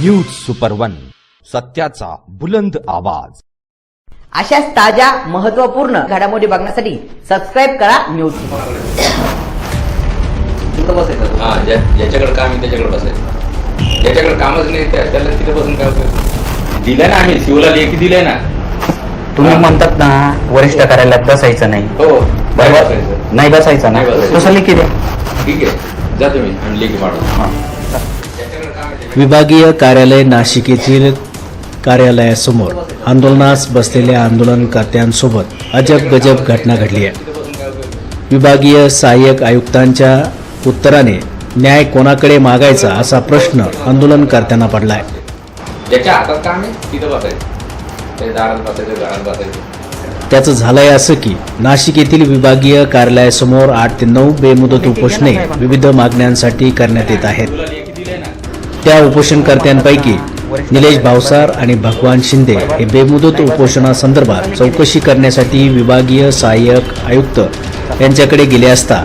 News super one सत्याचा बुलंद आवाज. अशाच ताज्या महत्त्वपूर्ण घडामोडी बघण्यासाठी सबस्क्राईब करा न्यूज कुठं बसायचं. हा ज्या ज्याच्याकडे काम आहे त्याच्याकडे बसायचं. ज्याच्याकडे कामच नाही त्या- त्याला तिथे बसून काय उपयोग दिलंय ना आम्ही शिवला लेखी दिलंय ना. तुम्ही म्हणतात ना वरिष्ठ कार्यालयात बसायचं नाही. हो नाही बरोबर बसायचं. नाही बसायचं ना? नाही बसायचं. तसं लिखी द्या. ठीक आहे. जा तुम्ही आणि लेखी पाठवा. विभागीय कार्यालय नाशिक येथील कार्यालयासमोर आंदोलनास बसलेल्या आंदोलनकर्त्यांसोबत अजब गजब घटना घडली आहे. विभागीय सहाय्यक आयुक्तांच्या उत्तराने न्याय कोणाकडे मागायचा असा प्रश्न आंदोलनकर्त्यांना पडलाय. ज्याच्या हातात काम आहे तिथं बसायचं. ते दारात बसायचं घरात बसायचं. त्याचं झालंय असं की नाशिक येथील विभागीय कार्यालयासमोर आठ ते नऊ बेमुदत उपोषणे विविध मागण्यांसाठी करण्यात येत आहेत. त्या उपोषणकर्त्यांपैकी निलेश भावसार आणि भगवान शिंदे हे बेमुदत उपोषणासंदर्भात चौकशी करण्यासाठी विभागीय सहाय्यक आयुक्त यांच्याकडे गेले असता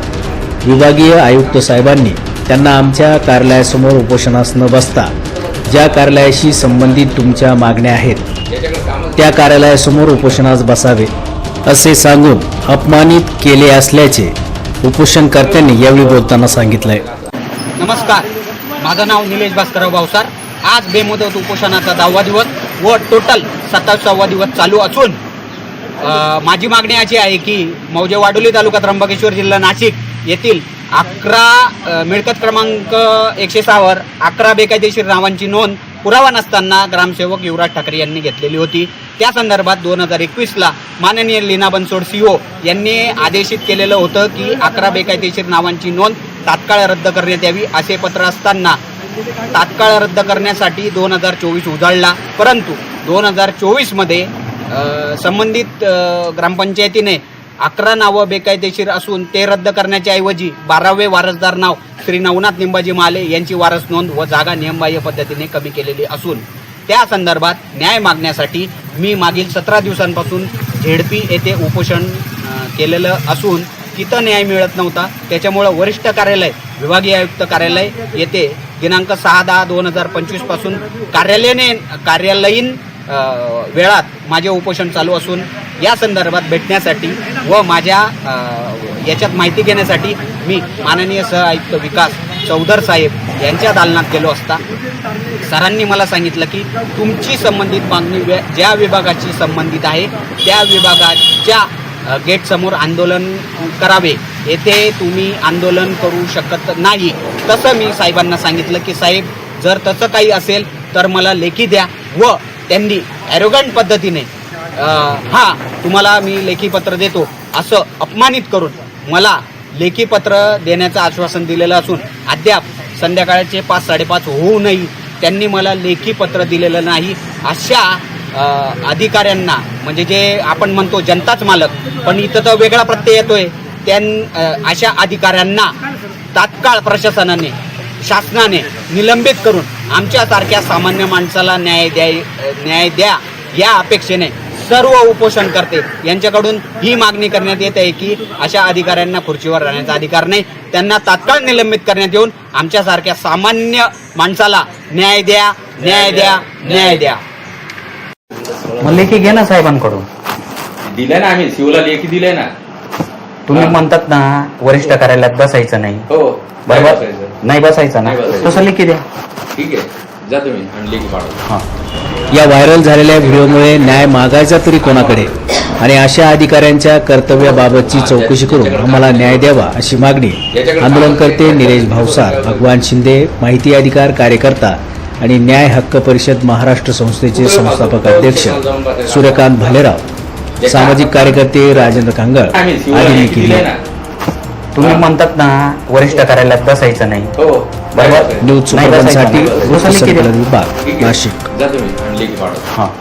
विभागीय आयुक्त साहेबांनी त्यांना आमच्या कार्यालयासमोर उपोषणास न बसता ज्या कार्यालयाशी संबंधित तुमच्या मागण्या आहेत त्या कार्यालयासमोर उपोषणास बसावे असे सांगून अपमानित केले असल्याचे उपोषणकर्त्यांनी यावेळी बोलताना सांगितलंय. नमस्कार. माझं नाव निलेश भास्करराव भावसार आज बेमुदत उपोषणाचा दहावा दिवस व टोटल सत्तावीसावा दिवस चालू असून माझी मागणी अशी आहे की मौजे वाडोली तालुका त्र्यंबकेश्वर जिल्हा नाशिक येथील अकरा मिळकत क्रमांक एकशे सहावर अकरा बेकायदेशीर नावांची नोंद पुरावा नसताना ग्रामसेवक युवराज ठाकरे यांनी घेतलेली होती. त्या संदर्भात दोन हजार एकवीसला माननीय लीना बनसोड सीओ यांनी आदेशित केलेलं होतं की अकरा बेकायदेशीर नावांची नोंद तात्काळ रद्द करण्यात यावी असे पत्र असताना तात्काळ रद्द करण्यासाठी दोन हजार चोवीस उजाळला परंतु दोन हजार चोवीसमध्ये संबंधित ग्रामपंचायतीने अकरा नावं बेकायदेशीर असून ते रद्द करण्याच्या ऐवजी बारावे वारसदार नाव श्री नवनाथ निंबाजी माले यांची वारस नोंद व जागा नियमबाह्य पद्धतीने कमी केलेली असून त्या संदर्भात न्याय मागण्यासाठी मी मागील सतरा दिवसांपासून झेडपी येथे उपोषण केलेलं असून तिथं न्याय मिळत नव्हता. त्याच्यामुळं वरिष्ठ कार्यालय विभागीय आयुक्त कार्यालय येथे दिनांक सहा दहा दोन हजार पंचवीसपासून कार्यालयाने कार्यालयीन वेळात माझे उपोषण चालू असून या संदर्भात भेटण्यासाठी व माझ्या याच्यात माहिती घेण्यासाठी मी माननीय सह आयुक्त विकास चौधर साहेब यांच्या दालनात गेलो असता. सरांनी मला सांगितलं की तुमची संबंधित मागणी ज्या विभागाची संबंधित आहे त्या विभागाच्या गेटसमोर आंदोलन करावे येथे तुम्ही आंदोलन करू शकत नाही. तसं मी साहेबांना सांगितलं की साहेब जर तसं काही असेल तर मला लेखी द्या. व त्यांनी ॲरोगंट पद्धतीने हा तुम्हाला मी लेखी पत्र देतो. असं अपमानित करून मला लेखी पत्र देण्याचं आश्वासन दिलेलं असून अद्याप संध्याकाळचे पाच साडेपाच होऊनही त्यांनी मला लेखी पत्र दिलेलं नाही. अशा अधिकाऱ्यांना म्हणजे जे आपण म्हणतो जनताच मालक पण इथं तर वेगळा प्रत्यय येतोय. त्यां अशा अधिकाऱ्यांना तात्काळ प्रशासनाने शासनाने निलंबित करून आमच्यासारख्या सामान्य माणसाला न्याय द्या न्याय द्या या अपेक्षेने सर्व उपोषण करते. यांच्याकडून ही मागणी करण्यात येत आहे की अशा अधिकाऱ्यांना खुर्चीवर राहण्याचा अधिकार नाही. त्यांना तात्काळ निलंबित करण्यात येऊन आमच्यासारख्या सामान्य माणसाला न्याय द्या न्याय द्या न्याय द्या. मग लेखी घे ना साहेबांकडून. दिलंय ना आम्ही शिवला लेखी दिलंय ना. तुम्ही हा. म्हणतात ना वरिष्ठ कार्यालयात बसायचं नाही. हो नाही बरोबर? बसायचं. नाही बसायचं ना? नाही बसायचं. तसं लिखी द्या. ठीक आहे जा तुम्ही आणि लेखी पाठवा. हा. या व्हायरल झालेल्या व्हिडिओमुळे न्याय मागायचा तरी कोणाकडे? आणि अशा अधिकाऱ्यांच्या कर्तव्याबाबतची चौकशी करून आम्हाला न्याय द्यावा अशी मागणी आंदोलनकर्ते निलेश भावसार भगवान शिंदे माहिती अधिकार कार्यकर्ता आणि न्याय हक्क परिषद महाराष्ट्र संस्थेचे संस्थापक अध्यक्ष सूर्यकांत भालेराव सामाजिक कार्यकर्ते राजेंद्र कांगळ आदींनी केली तुम्ही म्हणतात ना वरिष्ठ कार्यालयात बसायचं नाही. हो. बरोबर. न्यूज. विभाग आहे. नाशिक.